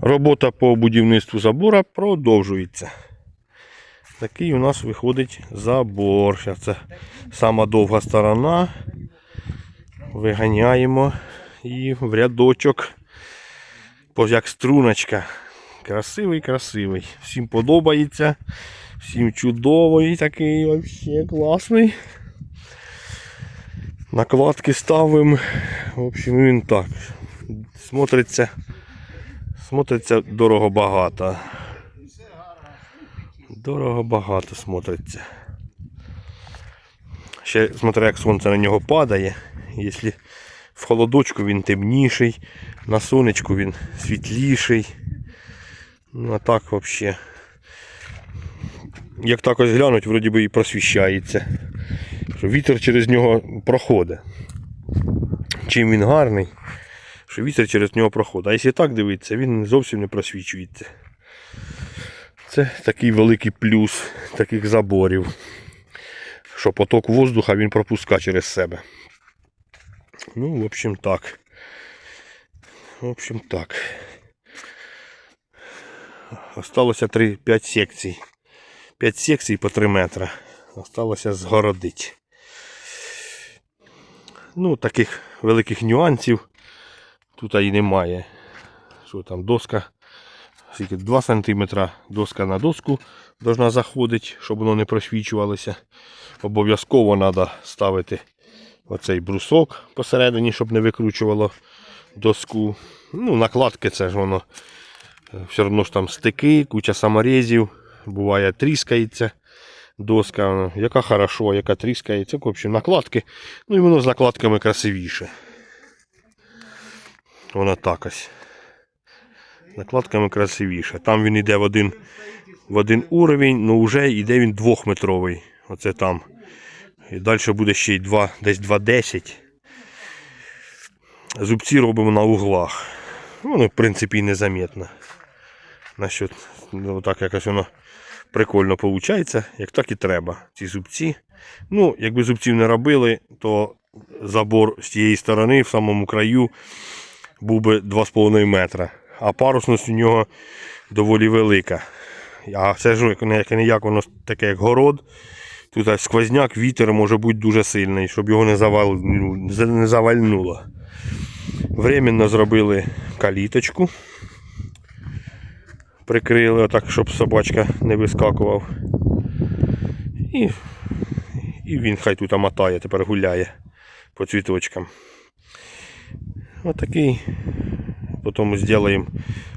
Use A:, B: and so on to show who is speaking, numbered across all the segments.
A: Робота по будівництву забора продовжується. Такий у нас виходить забор. Зараз це сама довга сторона. Виганяємо і в рядочок. Як струночка. Красивий, красивий. Всім подобається. Всім чудовий такий вообще класний. Накладки ставимо. В общем, він так. Смотриться. Смотриться дорого багато. Дорого багато смотриться. Ще смотри, як сонце на нього падає. Якщо в холодочку він темніший, на сонечку він світліший. Ну а так взагалі. Як так ось глянуть, вроді би і просвіщається. Вітер через нього проходить. Чим він гарний, що вітер через нього проходить. А якщо так дивитися, він зовсім не просвічується. Це такий великий плюс таких заборів. Що поток воздуха він пропускає через себе. Ну, в общем, так. В общем, так. Осталося 3-5 секцій. 5 секцій по 3 метри. Осталося згородити. Ну, таких великих нюансів тут і немає. Що там, доска, скільки 2 см, доска на доску должна заходити, щоб воно не просвічувалося. Обов'язково треба ставити оцей брусок посередині, щоб не викручувало доску. Ну, накладки це ж воно. Все одно ж там стики, куча саморезів, буває тріскається доска, яка хорошо, яка тріскається. В общем, накладки. Ну і воно з накладками красивіше. Воно так ось. Накладками красивіше. Там він йде в один, в один уровень, але вже йде він двохметровий. Оце там. І далі буде ще й 2, десь 2,10. Зубці робимо на углах. Воно, в принципі, і незаметно. Насчет, ну, так якось воно прикольно виходить, як так і треба. Ці зубці. Ну, якби зубців не робили, то забор з тієї сторони, в самому краю, був би 2,5 метра. А парусність у нього доволі велика. А це ж як не як, воно таке, як город. Тут сквозняк, вітер може бути дуже сильний, щоб його не, не завальнуло. Временно зробили каліточку. Прикрили отак, щоб собачка не вискакував. І, і він хай тут мотає, тепер гуляє по цвіточкам. Отакий. Потім зробимо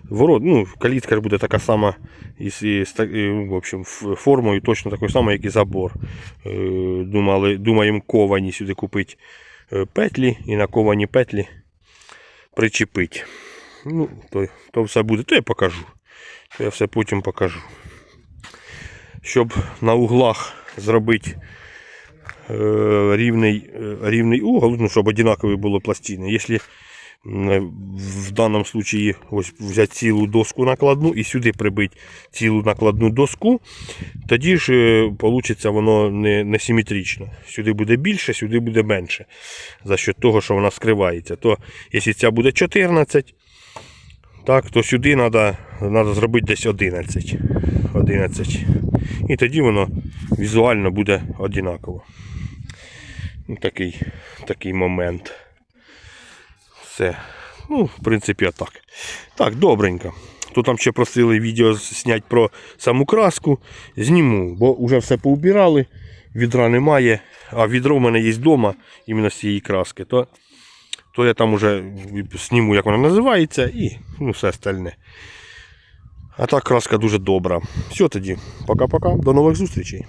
A: ворот. Ну, калітка буде така сама із, із, в общем, формою точно такою самою, як і забор. Е, Думали, думаємо ковані сюди купити е, петлі і на ковані петлі причепити. Ну, то, то все буде, то я покажу. То я все потім покажу. Щоб на углах зробити е, рівний, рівний угол, ну, щоб однакові були пластини. Якщо в даному случаї ось взяти цілу доску накладну і сюди прибити цілу накладну доску, тоді ж вийде воно не, не симетрично. Сюди буде більше, сюди буде менше. За счет того, що вона скривається. То якщо ця буде 14, так, то сюди треба, треба зробити десь 11. 11. І тоді воно візуально буде однаково. Ну, такий, такий момент. Все. Ну, в принципі, отак. Так, добренько. Тут там ще просили відео зняти про саму краску. Зніму, бо вже все поубирали, відра немає, а відро в мене є вдома іменно з цієї краски. То, то я там уже зніму, як вона називається, і ну, все остальне. А так краска дуже добра. Все тоді. Пока-пока. До нових зустрічей.